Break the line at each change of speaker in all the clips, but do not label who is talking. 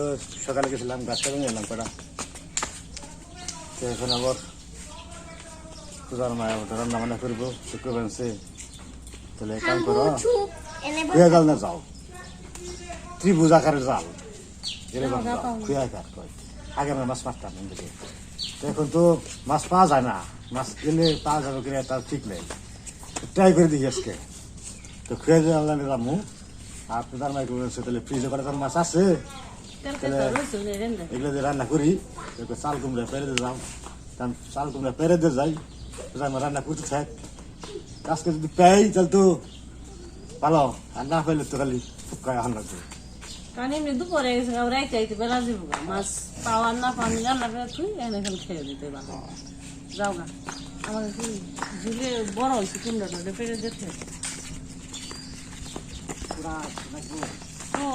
তো সকালে গেছিলাম গাছটা ভেঙে এলাম কটা। তো এখন আবার পূজার মায়ের মতো রান্না বান্না করব শুক্রবার সে তাহলে কাম করো। খুয়া জাল না যাও। ত্রিভুজ আকারের জাল। এরকম খুয়া আকার কয়। আগে আমরা মাছ মারতাম এদিকে তো এখন তো মাছ পাওয়া যায় না। মাছ গেলে পাওয়া যাবে কিনা তার ঠিক নেই। ট্রাই করে দেখি আজকে। তো খুয়া জাল না যাব। আর পূজার বলছে তাহলে ফ্রিজে করে মাছ আছে? এগুলো দিয়ে রান্না করি চাল কুমড়া পেরে দিয়ে যাও কারণ চাল কুমড়া পেরে দিয়ে যাই মা রান্না করতে থাক আজকে যদি পাই তাহলে তো ভালো আর না পাইলে তো খালি ফুকায় আহান লাগবে
কারণ এমনি দুপুরে গেছে রাইতে আইতে বেলা যাব মাছ পাওয়ার না পানি রান্না করে তুই এনে এখন খেয়ে দিতে ভালো যাও গা আমার কি ঝুলে বড় হয়েছে কুমড়াটা পেরে দেখতে ও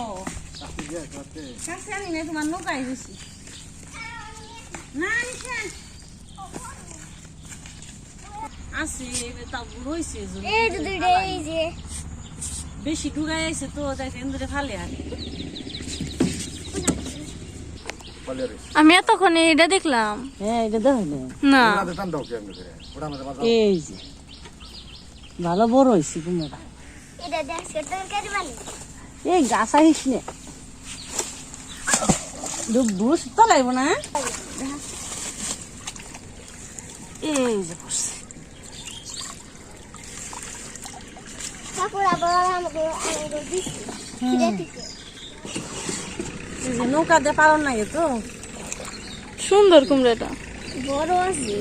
না তোমার নৌকায় গেছি না তা বেশি ঢুকাই আছে তো তাই ফালে আর
আমি এতক্ষণ এটা দেখলাম।
হ্যাঁ এটা
না।
এই যে ভালো বড় হয়েছে কুমড়া এই গাছ আহিস নে। বুস তো লাগবো না এই যে পড়ছে
তারপর আবার আমাকে আমাকে দিচ্ছি খিদে থেকে
এই যে নৌকা দিয়ে পারন না তো।
সুন্দর কুমড়াটা।
বড় আছে।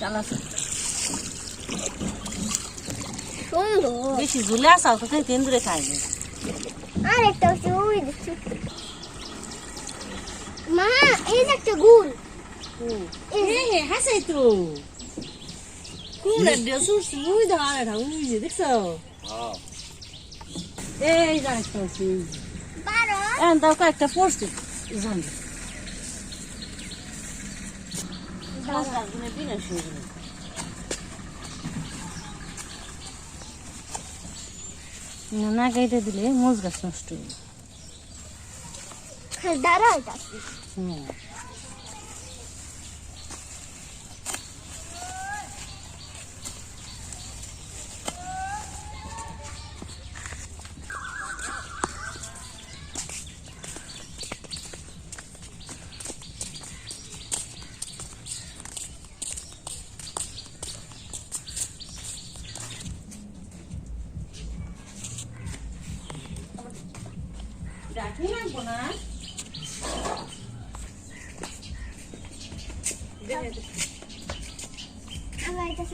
চালাচ্ছে
সুন্দর
বেশি ঝুলে আসাও তো তেন্দুরে খাইবে
আর একটা হচ্ছে ওই দেখছি মা এই যে একটা গুল
এই হাসাই তো। কুমড়া দিয়ে সুরছি উই আর এটা উই যে দেখছ?
হ্যাঁ।
এই জানিস তো
বারো।
এখন তাও কয়েকটা পড়ছে জানি না কেটে দিলে মোজ গাছ নষ্ট হবে
দাঁড়া আমার এটা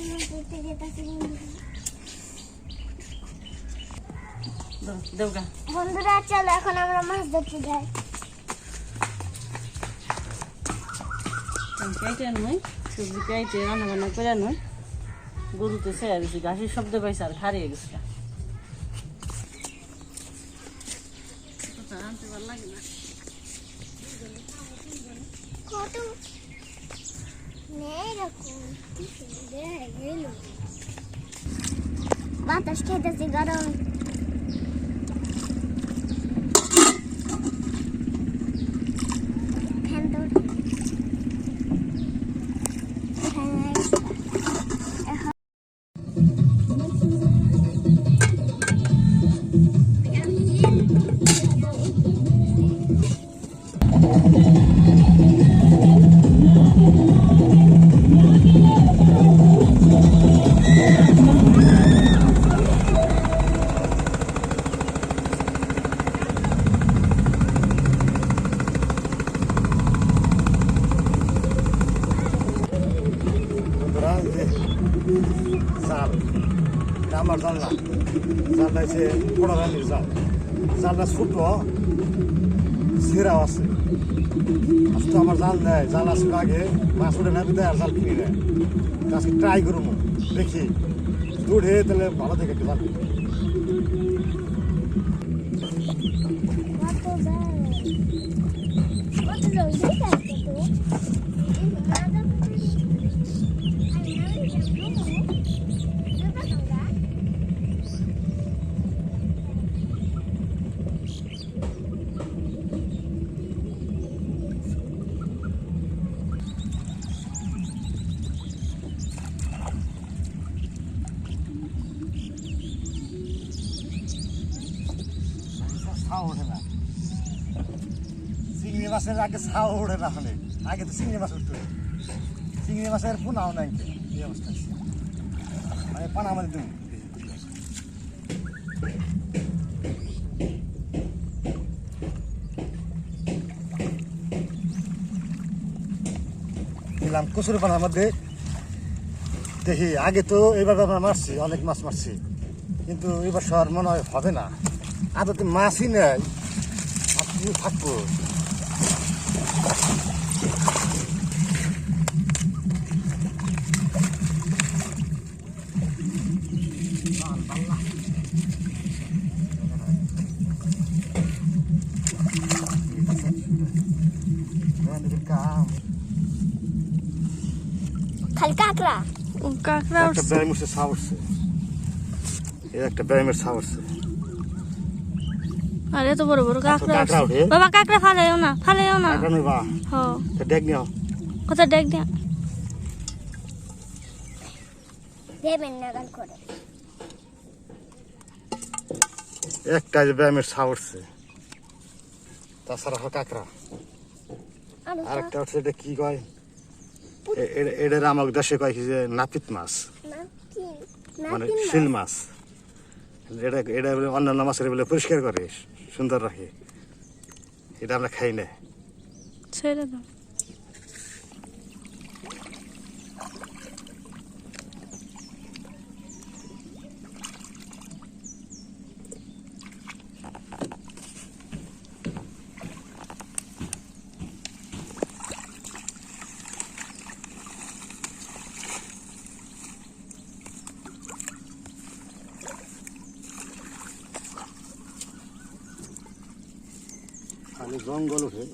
বন্ধুরা চলো এখন আমরা মাছ ধরতে যাই।
কেটে নয় সবজি কেটে রান্না বান্না করে গরুতে ছেড়ে দিছি ঘাসের শব্দ পাইছে আর হারিয়ে গেছে আনতে ভালো লাগে না
কত এরকম কি সুন্দর গেল বাতাস খেতেছি
না জালটা হচ্ছে বড় রানির জাল জালটা ছোট সেরাও আছে। আজকে আমার জাল নেয় জাল আসলে আগে মাছ উঠে না দেয় আর জাল কিনে তা আজকে ট্রাই করব দেখি। দূরে, তাহলে ভালো দেখে একটু জাল।
কত যায়?
মাছের আগে ছাও ওড়ে না হলে, আগে তো চিংড়ি মাছ উঠতো। চিংড়ি মাছের পোনাও নাই এই অবস্থা। মানে পানা আমাদের দিন দিলাম কচুর পানার মধ্যে। দেখি, আগে তো এইভাবে আমরা মারছি, অনেক মাছ মারছি। কিন্তু এবার সবার মনে হয় হবে না। আদতে মাছই আর কি থাকব কাম
খালি কাঁকড়া।
ও কাঁকড়া
একটা
উঠছে।
ব্যায়ামের ছা উঠছে একটা ব্যায়ামের ছা উঠছে
আর এত বড় বড় কাঁকড়া
কাঁকড়া
উঠছে? বাবা কাঁকড়া ফালাইও না ফালাইও না।
কাকা নেই বা
হ।
তা ডেক নিও
কথা দেখ দিয়া
দেবেন নাগাল করে।
একটা যে ব্যায়ামের ছা তাছাড়া হয় কাঁকড়া।
আরও
আর একটা উঠছে এটা কি কয়? এ- এ- এটার আমার দেশে কয় কি যে নাপিত মাছ। মানে শিল মাছ। এটা এটা বলে অন্যান্য মাছের বলে পরিষ্কার করে সুন্দর রাখে। এটা আমরা খাই না।
ছেড়ে দাও।
জঙ্গল উঠে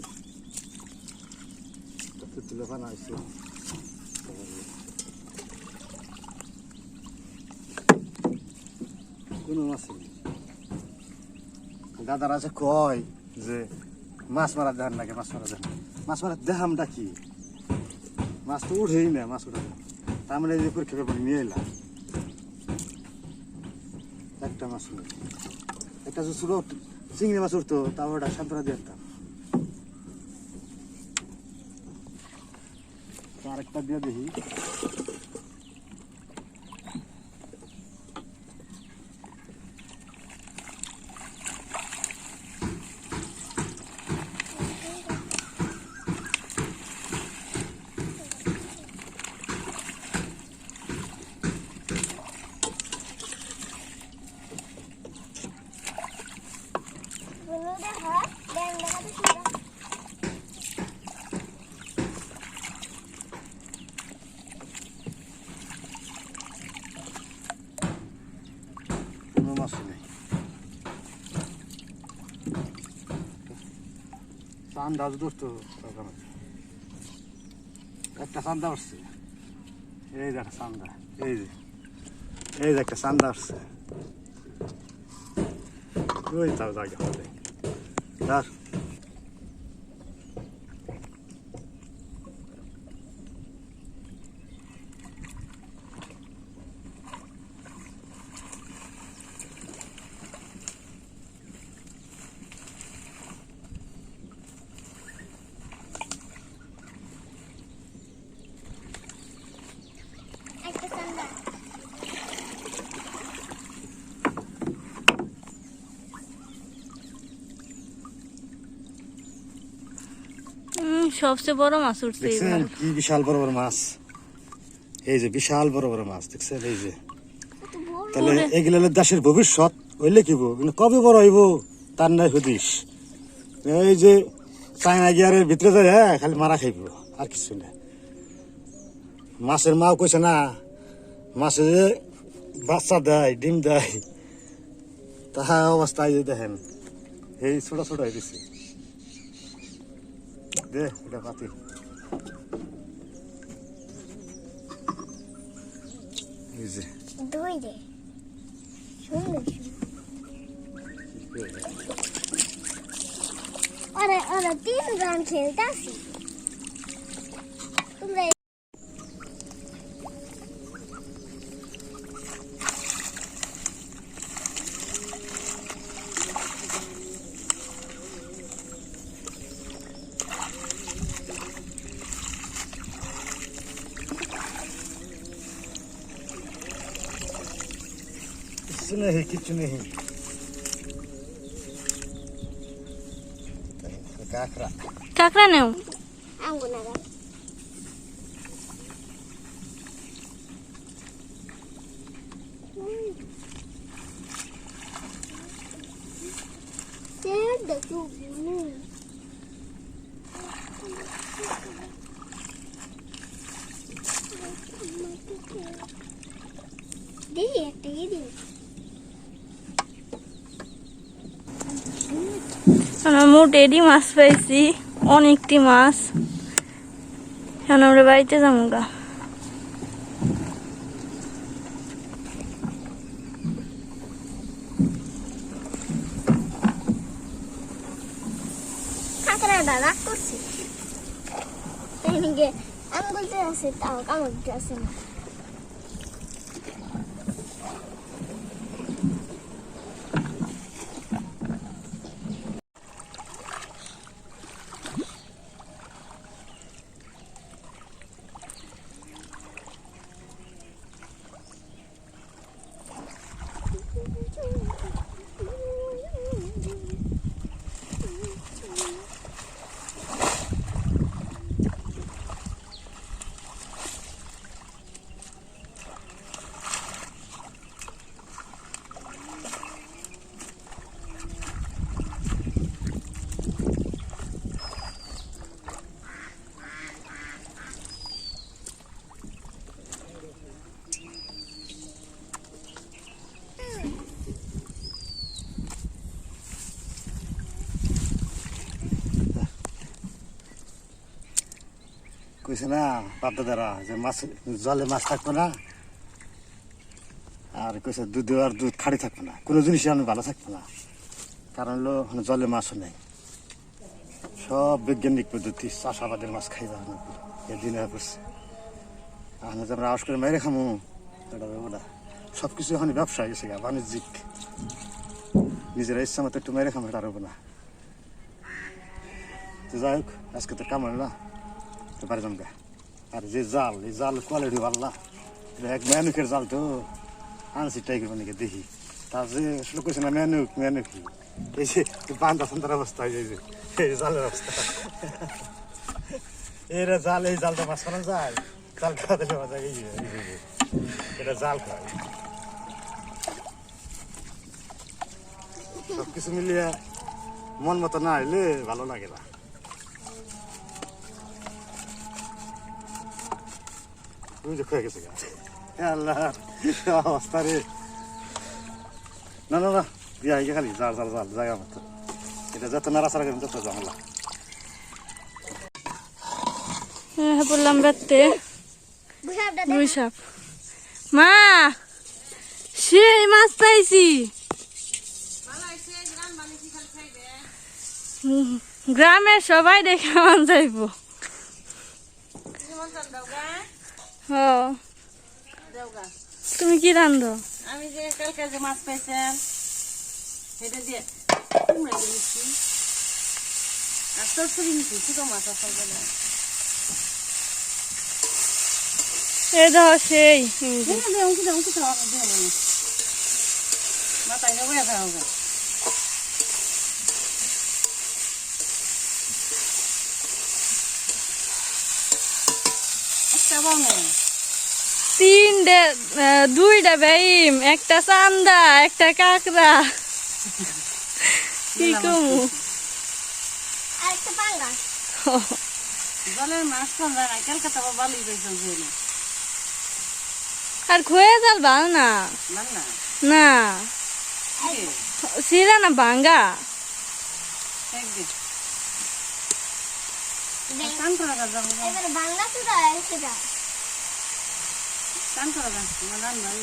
তুলে আসছে কোনো মাছ নেই। দাদার আছে কয় যে মাছ মারা দেন নাকি মাছ মারা দেন মাছ মারা দেহামটা কি? মাছ তো উঠেই না, মাছ উঠে তার মানে এই পরীক্ষা পেপার নিয়ে এলাম। একটা মাছ একটা ছোট চিংড়ি মাছ উঠতো, তাও ওটা সান্তরা দিয়ে দিতাম তো আরেকটা দিয়ে দেখি চান্দা ধরতো একটা চান্দা উঠছে। এই যে একটা চান্দা এই যে। এই যে একটা চান্দা উঠছে। ওই তাও জায়গা হবে আর
একটা সান্দা
উম, সবচেয়ে বড় মাছ উঠছে
দেখছেন? কি বিশাল বড় বড় মাছ। এই যে বিশাল বড় বড় মাছ দেখছেন? এই যে। তাহলে এগুলো দেশের ভবিষ্যৎ হইলে কি কিন্তু কবে বড় হইব? তার নাই হদিস এই যে চায়না গিয়ারের ভিতরে যায় হ্যাঁ খালি মারা খাইব আর কিছু না। মাছের মাও কইছে না মাছে যে বাচ্চা দেয় ডিম দেয় তাহা অবস্থায় দেখেন এই ছোট ছোট হয়ে গেছে। দে এটা পাতি এই যে।
দুই দে। সুন্দর ওরা ওরা তিন জন খেলতেছি তোমরা
কিছু নেই কিছু নেই। কাঁকড়া।
কাঁকড়া নেও
আঙ্গুর নাগাল দেখো দিদি একটা দিদি
আমরা মোট মাছ পাইছি, অনেকটি মাছ। এখন আমরা বাড়িতে যাব গা।
করছে। আঙ্গুলতে আছে, তাও কামড়তে আছে না।
কইছে না বাপদাদারা যে মাছ, জলে মাছ থাকবে না, আর কইছে দুধ আর দুধ খাড়ি থাকবে না, কোনো জিনিসই আমি ভালো থাকবে না। কারণ হলো জলে মাছও নেই। সব বৈজ্ঞানিক পদ্ধতি, চাষাবাদের মাছ খাই যাবে না, এদিন পড়ছে। আমরা যে আমরা আওয়াজ করে মেরে খামো, এটা ভেবো সব কিছু এখন ব্যবসা হয়ে গেছে বাণিজ্যিক। নিজেরা ইচ্ছা মতো একটু মেরে খামো, এটা না। তো যাই হোক, আজকে তো কামাল না। বাড়ি জমবে আর যে জাল এই জাল কোয়ালিটি ভালো এটা এক ম্যানুকের জাল তো আনছি টাইগার মানে দেখি তার যে আসলে কইছে না ম্যানুক ম্যানুক এই যে বান্ধা সান্তার অবস্থা এই যে এই জালের অবস্থা এরা জাল এই জালটা মাছ খাওয়া যায় জাল খাওয়া দিলে মজা এই। এটা জাল খায় সব কিছু মিলিয়ে মন মতো না হইলে ভালো লাগে না তুমি যে খেয়ে গেছে গা। এ আল্লাহ অবস্থা রে না না না বিয়া খালি জাল জাল জাল জায়গা মতো এটা যত নাড়াচাড়া তত
হ্যাঁ বললাম রাত্রে সাপ মা সেই মাছ পাইছি হুম, গ্রামের সবাই দেখে আমার যাইব তুমি কি রান্ধো?
আমি যে কালকে যে মাছ পাইছেন সেটা দিয়ে কুমড়া দিয়ে নিচ্ছি আর চচ্চড়ি নিচ্ছি ছোটো মাছ আসল বলে।
এ ধর সেই।
মানে মাথায় নেব এটা হবে একটা বামে
তিনটে দুইটা বেইম একটা চান্দা একটা কাকড়া। কি কমু?
আর
খয়ে জাল ভালো না।
না।
সিরা না ভাঙ্গা
কান করা যাব
এবারে বাংলা চুরা সেটা
কান করা গা না রান ভাই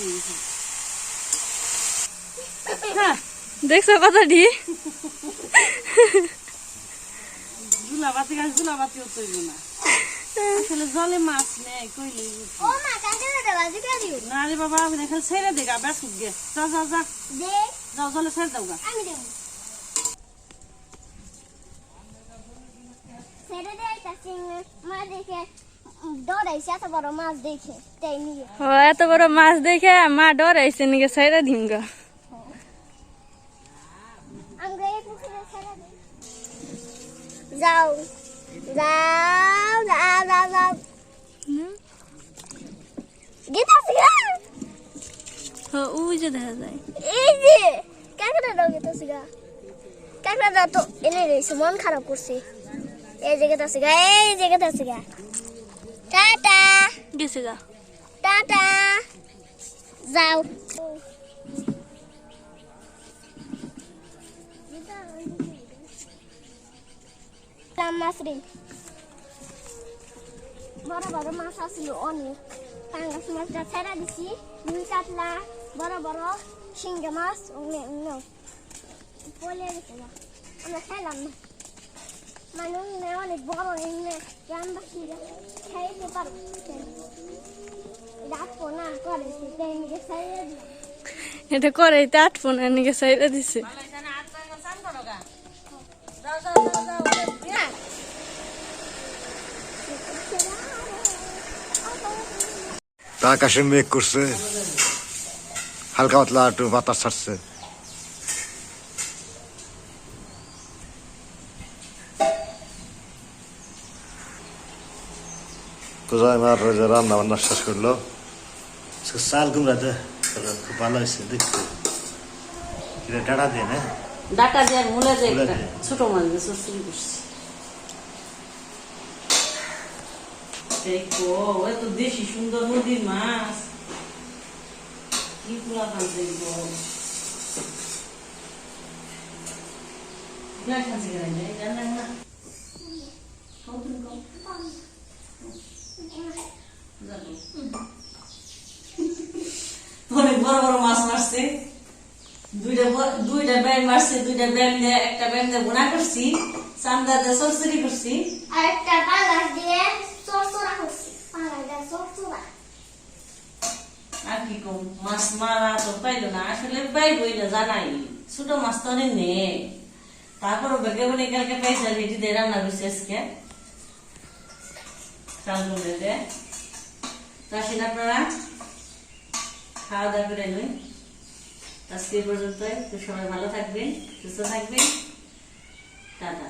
হ্যাঁ
দেখছ কথাটি
জুলাবাতি গাছ জুলাবাতিও তৈরি না আসলে জলে মাছ নেই কইলে
ও মা কাঁকড়াটা বাজি করে দিও
না রে বাবা আমি দেখে ছেড়ে দে গা ব্যাস গে যা যা যা
দে
যাও জলে ছেড়ে দাও গা
আমি দেবো ছেড়ে দেয় তা চিংড়ি মাছ দেখে ডরাইছে এত বড় মাছ দেখে তাই নিয়ে
ও এত বড় মাছ দেখে মা ডরাইছে নিকে ছেড়ে দিম গো
যাও। যাও যাও যাও যাও। গীতা সিগা
হ্যাঁ ওই দেখা যায়।
এই যে তো এনে রয়েছে মন খারাপ করছে। এই যে গেতাছি গা এই যে গেতাছি গা টাটা
গেছে গা
টাটা যাও মাছরি বড় বড় মাছ আসছিল অনেক পাঙ্গাস মাছটা ছেড়া দিছি দুই কাতলা বড় বড় শিঙ্গা মাছ অনেক অনেক পলে গেছে গা। আমরা খেলাম না মানুষ অনেক বড় এমনি গ্রামবাসীরা খাইতে পারব। ডাকবো না করে সেটা এমনি ছেড়ে দিলাম
এটা করে এটা আটফো না এনেকে সাইডে দিছে।
যাও যাও যাও যাও
তা আকাশে মেঘ করছে হালকা পাতলা একটু বাতাস ছাড়ছে। যাই আমার রান্না বান্না শেষ করল চাল কুমড়াতে খুব ভালো হয়েছে দেখতে ডাটা দিয়ে না
ডাটা দিয়ে মূলে দিয়ে। ছোট মাছ দিয়ে চচ্চড়ি করছি দেখো ওই তো দেশি সুন্দর নদীর মাছ কি পোলা খান দেখব না এই না খাও যাব। অনেক বড় বড় মাছ মারছে। দুইটা দুইটা ব্যাং মারছে দুইটা ব্যাং দিয়ে একটা ব্যাং দিয়ে বোনা করছি চান্দা দিয়ে সরসরি করছি।
আর একটা পাঙ্গাস দিয়ে চরচরা করছি দিয়ে
আর কি কম মাছ মারা তো পাইলো না আসলে পাইবই না জানাই ছোট মাছ তো অনেক নেই। তারপর বেগে বলে কালকে পাইছে রেডি দিয়ে রান্না করছি আজকে। চাল করে দে তো আসেন আপনারা খাওয়া দাওয়া করে নই আজকে পর্যন্ত সবাই ভালো থাকবেন সুস্থ থাকবেন টাটা